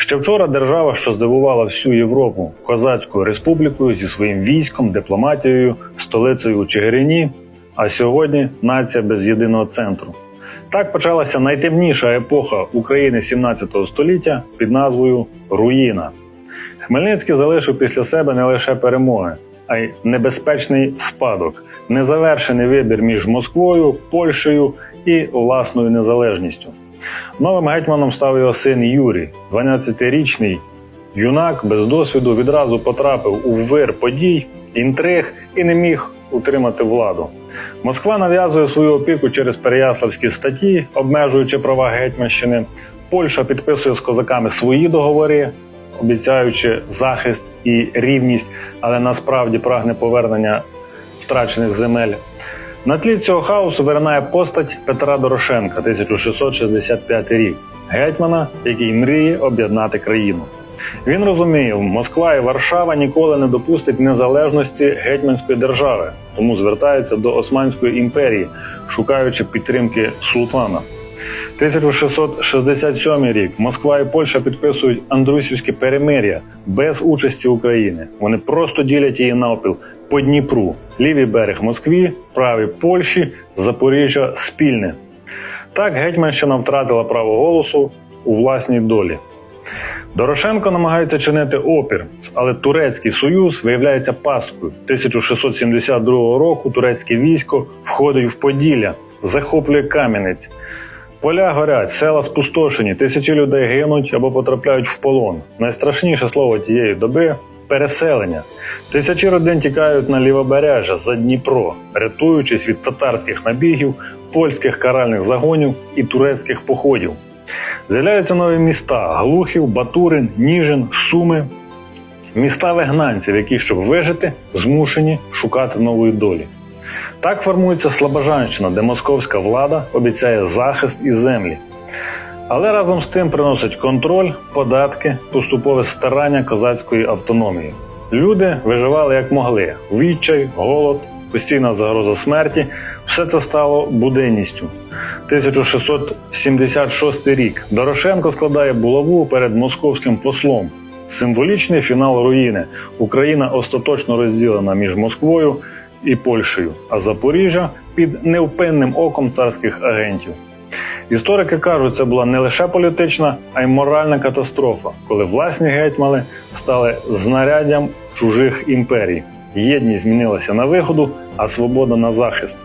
Ще вчора держава, що здивувала всю Європу козацькою республікою зі своїм військом, дипломатією, столицею у Чигирині, а сьогодні нація без єдиного центру. Так почалася найтемніша епоха України 17 століття під назвою Руїна. Хмельницький залишив після себе не лише перемоги, а й небезпечний спадок, незавершений вибір між Москвою, Польщею і власною незалежністю. Новим гетьманом став його син Юрій, 12-річний юнак без досвіду відразу потрапив у вир подій, інтриг і не міг утримати владу. Москва нав'язує свою опіку через переяславські статті, обмежуючи права Гетьманщини. Польща підписує з козаками свої договори, обіцяючи захист і рівність, але насправді прагне повернення втрачених земель. На тлі цього хаосу виринає постать Петра Дорошенка, 1665 рік, гетьмана, який мріє об'єднати країну. Він розуміє, Москва і Варшава ніколи не допустять незалежності гетьманської держави, тому звертається до Османської імперії, шукаючи підтримки султана. 1667 рік Москва і Польща підписують Андрусівське перемир'я без участі України. Вони просто ділять її навпіл по Дніпру, лівий берег Москві, правий Польщі, Запоріжжя спільне. Так Гетьманщина втратила право голосу у власній долі. Дорошенко намагається чинити опір, але турецький союз виявляється пасткою. 1672 року турецьке військо входить в Поділля, захоплює Кам'янець. Поля горять, села спустошені, тисячі людей гинуть або потрапляють в полон. Найстрашніше слово тієї доби переселення. Тисячі родин тікають на лівобережжя за Дніпро, рятуючись від татарських набігів, польських каральних загонів і турецьких походів. З'являються нові міста: Глухів, Батурин, Ніжин, Суми. Міста вигнанців, які, щоб вижити, змушені шукати нової долі. Так формується Слобожанщина, де московська влада обіцяє захист і землі. Але разом з тим приносить контроль, податки, поступове старання козацької автономії. Люди виживали як могли: відчай, голод, постійна загроза смерті все це стало буденністю. 1676 рік Дорошенко складає булаву перед московським послом. Символічний фінал руїни. Україна остаточно розділена між Москвою і Польщею, а Запоріжжя під невпинним оком царських агентів. Історики кажуть, це була не лише політична, а й моральна катастрофа, коли власні гетьмани стали знаряддям чужих імперій. Єдність змінилася на виходу, а свобода на захист.